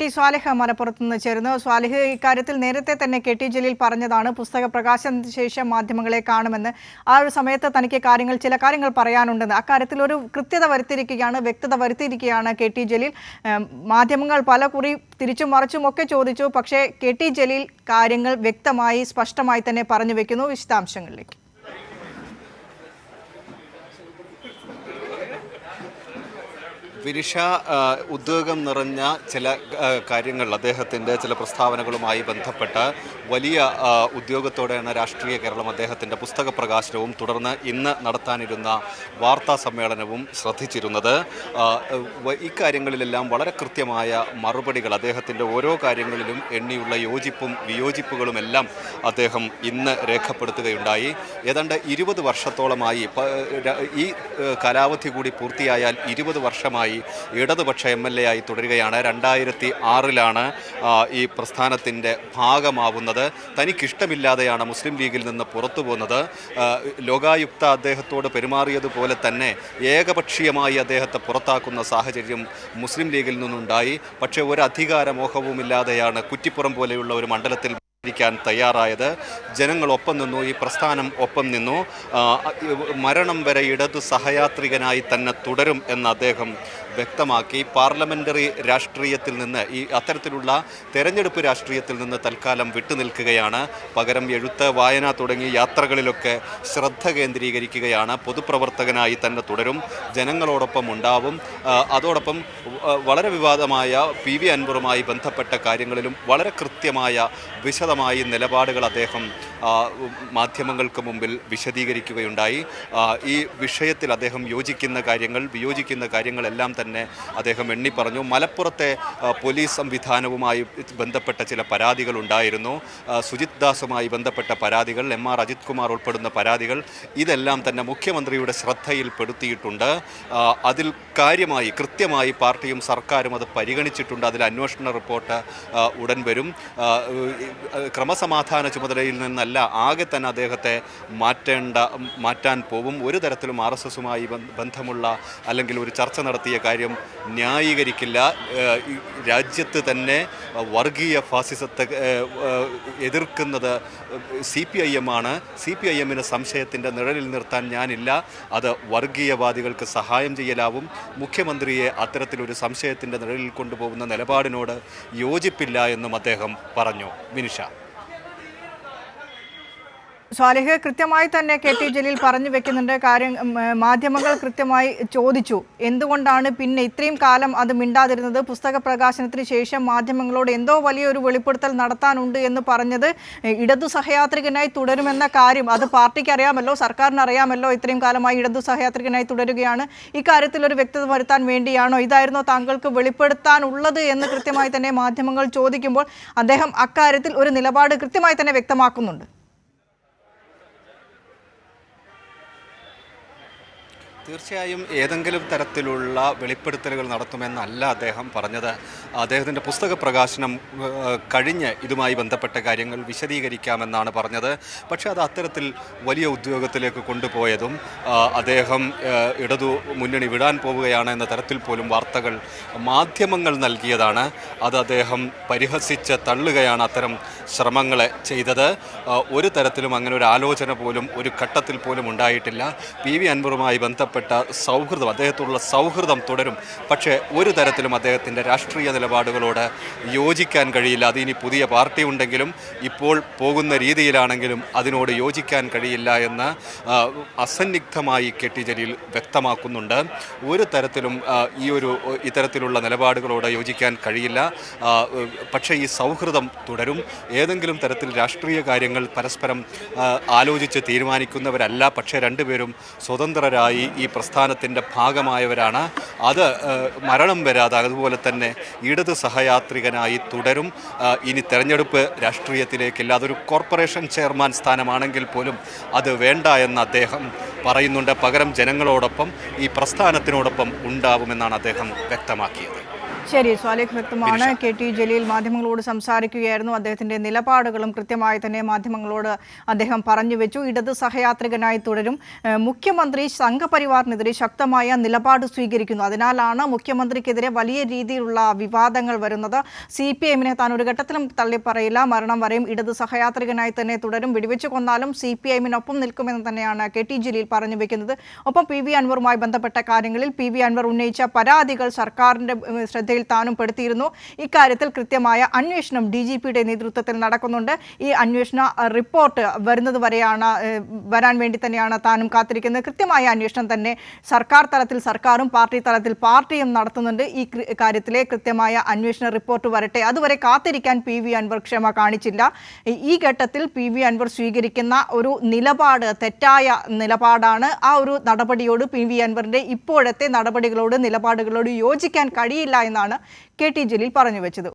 T Swalih മലപ്പുറത്ത് നിന്ന് ചേരുന്നു. സ്വാലിഹ് ഇക്കാര്യത്തിൽ നേരത്തെ തന്നെ കെ ടി ജലീൽ പറഞ്ഞതാണ് പുസ്തക പ്രകാശനത്തിന് ശേഷം മാധ്യമങ്ങളെ കാണുമെന്ന്. ആ ഒരു സമയത്ത് തനിക്ക് കാര്യങ്ങൾ ചില കാര്യങ്ങൾ പറയാനുണ്ടെന്ന്. അക്കാര്യത്തിൽ ഒരു കൃത്യത വരുത്തിയിരിക്കുകയാണ് വ്യക്തത വരുത്തിയിരിക്കുകയാണ് കെ ടി ജലീൽ. മാധ്യമങ്ങൾ പല കുറി തിരിച്ചും മറിച്ചും ഒക്കെ ചോദിച്ചു പക്ഷേ കെ ടി ജലീൽ കാര്യങ്ങൾ വ്യക്തമായി സ്പഷ്ടമായി തന്നെ പറഞ്ഞു വെക്കുന്നു. വിശദാംശങ്ങളിലേക്ക്. വിരിഷ ആ, ഉദ്യോഗം നിറഞ്ഞ ചില കാര്യങ്ങൾ അദ്ദേഹത്തിന്റെ ചില പ്രസ്താവനകളുമായി ബന്ധപ്പെട്ട് വലിയ ഉദ്യോഗത്തോടെയാണ് രാഷ്ട്രീയ കേരളം അദ്ദേഹത്തിന്റെ പുസ്തക പ്രകാശനവും തുടർന്ന് ഇന്ന് നടത്താനിരുന്ന വാർത്താ സമ്മേളനവും ശ്രദ്ധിച്ചിരുന്നത്. ഇക്കാര്യങ്ങളിലെല്ലാം വളരെ കൃത്യമായ മറുപടികൾ അദ്ദേഹത്തിന്റെ ഓരോ കാര്യങ്ങളിലും എണ്ണിയുള്ള യോജിപ്പും വിയോജിപ്പുകളും എല്ലാം അദ്ദേഹം ഇന്ന് രേഖപ്പെടുത്തുകയുണ്ടായി. ഏതാണ്ട് ഇരുപത് വർഷത്തോളമായി ഈ കാലാവധി കൂടി പൂർത്തിയായാൽ ഇരുപത് വർഷമായി ഇടതുപക്ഷ എം എൽ എ ആയി തുടരുകയാണ്. രണ്ടായിരത്തി ആറിലാണ് ഈ പ്രസ്ഥാനത്തിന്റെ ഭാഗമാവുന്നത്. തനിക്കിഷ്ടമില്ലാതെയാണ് മുസ്ലിം ലീഗിൽ നിന്ന് പുറത്തു പോകുന്നത്. ലോകായുക്ത അദ്ദേഹത്തോട് പെരുമാറിയതുപോലെ തന്നെ ഏകപക്ഷീയമായി അദ്ദേഹത്തെ പുറത്താക്കുന്ന സാഹചര്യം മുസ്ലിം ലീഗിൽ നിന്നുണ്ടായി. പക്ഷേ ഒരു അധികാരമോഹവുമില്ലാതെയാണ് കുറ്റിപ്പുറം പോലെയുള്ള ഒരു മണ്ഡലത്തിൽ ിക്കാൻ തയ്യാറായത്. ജനങ്ങൾ ഒപ്പം നിന്നു ഈ പ്രസ്ഥാനം ഒപ്പം നിന്നു. മരണം വരെ ഇടതു സഹയാത്രികനായി തന്നെ തുടരും എന്ന് അദ്ദേഹം വ്യക്തമാക്കി പാർലമെന്ററി രാഷ്ട്രീയത്തിൽ നിന്ന് ഈ അത്തരത്തിലുള്ള തെരഞ്ഞെടുപ്പ് രാഷ്ട്രീയത്തിൽ നിന്ന് തൽക്കാലം വിട്ടുനിൽക്കുകയാണ്. പകരം എഴുത്ത് വായന തുടങ്ങി യാത്രകളിലൊക്കെ ശ്രദ്ധ കേന്ദ്രീകരിക്കുകയാണ്. പൊതുപ്രവർത്തകനായി തന്നെ തുടരും. ജനങ്ങളോടൊപ്പം ഉണ്ടാവും. അതോടൊപ്പം വളരെ വിവാദമായ പി വി അൻവറുമായി ബന്ധപ്പെട്ട കാര്യങ്ങളിലും വളരെ കൃത്യമായ വിശദമായി നിലപാടുകൾ അദ്ദേഹം മാധ്യമങ്ങൾക്ക് മുമ്പിൽ വിശദീകരിക്കുകയുണ്ടായി. ഈ വിഷയത്തിൽ അദ്ദേഹം യോജിക്കുന്ന കാര്യങ്ങൾ വിയോജിക്കുന്ന കാര്യങ്ങളെല്ലാം തന്നെ അദ്ദേഹം എണ്ണി പറഞ്ഞു. മലപ്പുറത്തെ പോലീസ് സംവിധാനവുമായി ബന്ധപ്പെട്ട ചില പരാതികൾ ഉണ്ടായിരുന്നു. സുജിത് ദാസുമായി ബന്ധപ്പെട്ട പരാതികൾ എം ആർ അജിത് കുമാർ ഉൾപ്പെടുന്ന പരാതികൾ ഇതെല്ലാം തന്നെ മുഖ്യമന്ത്രിയുടെ ശ്രദ്ധയിൽപ്പെടുത്തിയിട്ടുണ്ട് അതിൽ കാര്യമായി കൃത്യമായി പാർട്ടിയും സർക്കാരും അത് പരിഗണിച്ചിട്ടുണ്ട്. അതിൽ അന്വേഷണ റിപ്പോർട്ട് ഉടൻ വരും. ക്രമസമാധാന ചുമതലയിൽ നിന്നല്ല ആകെ തന്നെ അദ്ദേഹത്തെ മാറ്റേണ്ട മാറ്റാൻ പോകും ഒരു തരത്തിലും ആർ എസ് എസുമായി ബന്ധമുള്ള അല്ലെങ്കിൽ ഒരു ചർച്ച നടത്തിയ കാര്യം ന്യായീകരിക്കില്ല. രാജ്യത്ത് തന്നെ വർഗീയ ഫാസിസത്തെ എതിർക്കുന്നത് സി പി ഐ എം ആണ്. സി പി ഐ എമ്മിന് സംശയത്തിന്റെ നിഴലിൽ നിർത്താൻ ഞാനില്ല. അത് വർഗീയവാദികൾക്ക് സഹായം ചെയ്യലാവും. മുഖ്യമന്ത്രിയെ അത്തരത്തിലൊരു സംശയത്തിന്റെ നിഴലിൽ കൊണ്ടുപോകുന്ന നിലപാടിനോട് യോജിപ്പില്ല എന്നും അദ്ദേഹം പറഞ്ഞു. വിനിഷ സ്വാലിഹ് കൃത്യമായി തന്നെ കെ ടി ജലീൽ പറഞ്ഞു വെക്കുന്നുണ്ട്. കാര്യം മാധ്യമങ്ങൾ കൃത്യമായി ചോദിച്ചു. എന്തുകൊണ്ടാണ് പിന്നെ ഇത്രയും കാലം അത് മിണ്ടാതിരുന്നത്? പുസ്തക പ്രകാശനത്തിന് ശേഷം മാധ്യമങ്ങളോട് എന്തോ വലിയൊരു വെളിപ്പെടുത്തൽ നടത്താനുണ്ട് എന്ന് പറഞ്ഞത് ഇടതു സഹയാത്രികനായി തുടരുമെന്ന കാര്യം അത് പാർട്ടിക്ക് അറിയാമല്ലോ സർക്കാരിന് അറിയാമല്ലോ ഇത്രയും കാലമായി ഇടതു സഹയാത്രികനായി തുടരുകയാണ്. ഇക്കാര്യത്തിൽ ഒരു വ്യക്തത വരുത്താൻ വേണ്ടിയാണോ ഇതായിരുന്നോ താങ്കൾക്ക് വെളിപ്പെടുത്താനുള്ളത് എന്ന് കൃത്യമായി തന്നെ മാധ്യമങ്ങൾ ചോദിക്കുമ്പോൾ അദ്ദേഹം അക്കാര്യത്തിൽ ഒരു നിലപാട് കൃത്യമായി തന്നെ വ്യക്തമാക്കുന്നുണ്ട്. തീർച്ചയായും ഏതെങ്കിലും തരത്തിലുള്ള വെളിപ്പെടുത്തലുകൾ നടത്തുമെന്നല്ല അദ്ദേഹം പറഞ്ഞത്. അദ്ദേഹത്തിന്റെ പുസ്തക പ്രകാശനം കഴിഞ്ഞ് ഇതുമായി ബന്ധപ്പെട്ട കാര്യങ്ങൾ വിശദീകരിക്കാമെന്നാണ് പറഞ്ഞത്. പക്ഷേ അത് അത്തരത്തിൽ വലിയ ഉദ്യോഗത്തിലേക്ക് കൊണ്ടുപോയതും അദ്ദേഹം ഇടതു മുന്നണി വിടാൻ പോവുകയാണ് എന്ന തരത്തിൽ പോലും വാർത്തകൾ മാധ്യമങ്ങൾ നൽകിയതാണ്. അത് അദ്ദേഹം പരിഹസിച്ച് തള്ളുകയാണ് അത്തരം ശ്രമങ്ങളെ ചെയ്തത്. ഒരു തരത്തിലും അങ്ങനെ ഒരു ആലോചന പോലും ഒരു ഘട്ടത്തിൽ പോലും ഉണ്ടായിട്ടില്ല. പി വി അൻവറുമായി ബന്ധപ്പെട്ട സൗഹൃദം അദ്ദേഹത്തോടുള്ള സൗഹൃദം തുടരും. പക്ഷേ ഒരു തരത്തിലും അദ്ദേഹത്തിന്റെ രാഷ്ട്രീയ നിലപാടുകളോട് യോജിക്കാൻ കഴിയില്ല. അതിനി പുതിയ പാർട്ടി ഉണ്ടെങ്കിലും ഇപ്പോൾ പോകുന്ന രീതിയിലാണെങ്കിലും അതിനോട് യോജിക്കാൻ കഴിയില്ല എന്ന് അസന്നിഗ്ധമായി കെ ടി ജലീൽ വ്യക്തമാക്കുന്നുണ്ട്. ഒരു തരത്തിലും ഈ ഒരു ഇത്തരത്തിലുള്ള നിലപാടുകളോട് യോജിക്കാൻ കഴിയില്ല. പക്ഷേ ഈ സൗഹൃദം തുടരും. ഏതെങ്കിലും തരത്തിൽ രാഷ്ട്രീയ കാര്യങ്ങൾ പരസ്പരം ആലോചിച്ച് തീരുമാനിക്കുന്നവരല്ല. പക്ഷേ രണ്ടുപേരും സ്വതന്ത്രരായി ഈ പ്രസ്ഥാനത്തിന്റെ ഭാഗമായവരാണ്. അത് മരണം വരാതെ അതുപോലെ തന്നെ ഇടത് സഹയാത്രികനായി തുടരും. ഇനി തെരഞ്ഞെടുപ്പ് രാഷ്ട്രീയത്തിലേക്കില്ല അതൊരു കോർപ്പറേഷൻ ചെയർമാൻ സ്ഥാനമാണെങ്കിൽ പോലും അത് വേണ്ട എന്ന് അദ്ദേഹം പറയുന്നുണ്ട്. പകരം ജനങ്ങളോടൊപ്പം ഈ പ്രസ്ഥാനത്തിനോടൊപ്പം ഉണ്ടാവുമെന്നാണ് അദ്ദേഹം വ്യക്തമാക്കിയത്. ശരി സ്വാലിഖ് വ്യക്തമാണ്. കെ ടി ജലീൽ മാധ്യമങ്ങളോട് സംസാരിക്കുകയായിരുന്നു. അദ്ദേഹത്തിന്റെ നിലപാടുകളും കൃത്യമായി തന്നെ മാധ്യമങ്ങളോട് അദ്ദേഹം പറഞ്ഞു വെച്ചു. ഇടത് സഹയാത്രികനായി തുടരും. മുഖ്യമന്ത്രി സംഘപരിവാറിനെതിരെ ശക്തമായ നിലപാട് സ്വീകരിക്കുന്നു. അതിനാലാണ് മുഖ്യമന്ത്രിക്കെതിരെ വലിയ രീതിയിലുള്ള വിവാദങ്ങൾ വരുന്നത്. സി പി എമ്മിനെ താൻ ഒരു ഘട്ടത്തിലും തള്ളിപ്പറയില്ല. മരണം വരെയും ഇടത് സഹയാത്രികനായി തന്നെ തുടരും. വെടിവെച്ച് കൊന്നാലും സി പി എമ്മിനൊപ്പം നിൽക്കുമെന്ന് തന്നെയാണ് കെ ടി ജലീൽ പറഞ്ഞു വെക്കുന്നത്. ഒപ്പം പി വി അൻവറുമായി ബന്ധപ്പെട്ട കാര്യങ്ങളിൽ പി വി അൻവർ ഉന്നയിച്ച പരാതികൾ സർക്കാരിന്റെ ഉം, ശ്രദ്ധയിൽ താനും പെടുത്തിയിരുന്നു. ഇക്കാര്യത്തിൽ കൃത്യമായ അന്വേഷണം ഡി ജി പിയുടെ നേതൃത്വത്തിൽ നടക്കുന്നുണ്ട്. ഈ അന്വേഷണ റിപ്പോർട്ട് വരുന്നത് വരെയാണ് വരാൻ വേണ്ടി തന്നെയാണ് താനും കാത്തിരിക്കുന്നത്. കൃത്യമായ അന്വേഷണം തന്നെ സർക്കാർ തലത്തിൽ സർക്കാരും പാർട്ടി തലത്തിൽ പാർട്ടിയും നടത്തുന്നുണ്ട്. ഈ കാര്യത്തിലെ കൃത്യമായ അന്വേഷണ റിപ്പോർട്ട് വരട്ടെ. അതുവരെ കാത്തിരിക്കാൻ പി വി അൻവർ ക്ഷമ കാണിച്ചില്ല. ഈ- ഘട്ടത്തിൽ പി വി അൻവർ സ്വീകരിക്കുന്ന ഒരു നിലപാട് തെറ്റായ നിലപാടാണ്. ആ ഒരു നടപടിയോട് പി വി അൻവറിന്റെ ഇപ്പോഴത്തെ നടപടികളോട് നിലപാടുകളോട് യോജിക്കാൻ കഴിയില്ല എന്നാണ് കെ ടി ജലീൽ പറഞ്ഞു വെച്ചത്.